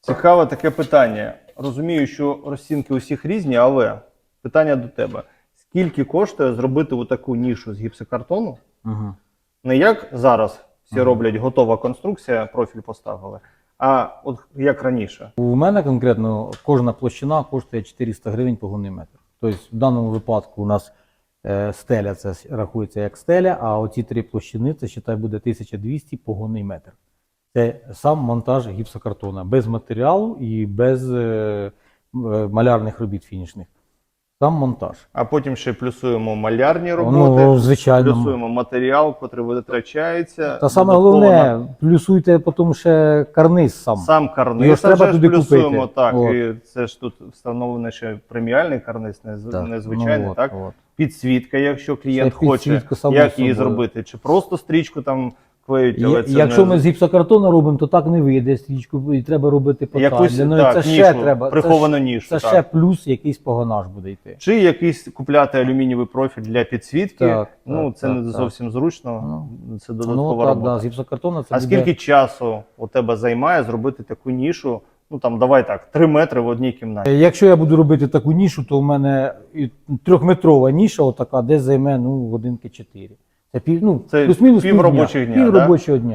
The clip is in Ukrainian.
Цікаве таке питання. Розумію, що розцінки усіх різні, але питання до тебе: скільки коштує зробити таку нішу з гіпсокартону? Угу. Не як зараз всі Ага. роблять готова конструкція, профіль поставили, а от як раніше. У мене конкретно кожна площина коштує 400 гривень погонний метр. Тобто в даному випадку у нас е, стеля це рахується як стеля, а оці три площини це считай буде 1200 погонний метр. Це сам монтаж гіпсокартона без матеріалу і без е, малярних робіт фінішних. Сам монтаж. А потім ще плюсуємо малярні роботи, Ну, звичайно. плюсуємо матеріал, який витрачається. Та саме головне, плюсуйте потім ще карниз сам. Сам Його карниз ж треба ж туди плюсуємо, купити. так. От. І це ж тут встановлений ще преміальний карниз, не, Так, незвичайний, ну, от, так? от. Підсвітка, якщо клієнт Це хоче, як її собою. зробити? Чи просто стрічку там клеють, але це Якщо не... ми з гіпсокартону робимо, то так не вийде стрічку, і треба робити якусь потаглено. так, це нішу, ще треба. приховану це, нішу. Це так. ще плюс якийсь погонаж буде йти. Чи якийсь купляти алюмінієвий профіль для підсвітки, Так, ну так, це так, не так. зовсім зручно, це Ну так, робота. да, з гіпсокартону це А буде... скільки часу у тебе займає зробити таку нішу? Ну там давай так, 3 метри в одній кімнаті. Е, Якщо я буду робити таку нішу, то у мене і трьохметрова ніша, отака, десь займе ну, годинки 4. Це пів, ну, Це плюс-мінус пів півдня, робочих дня, Пів да? робочого дня.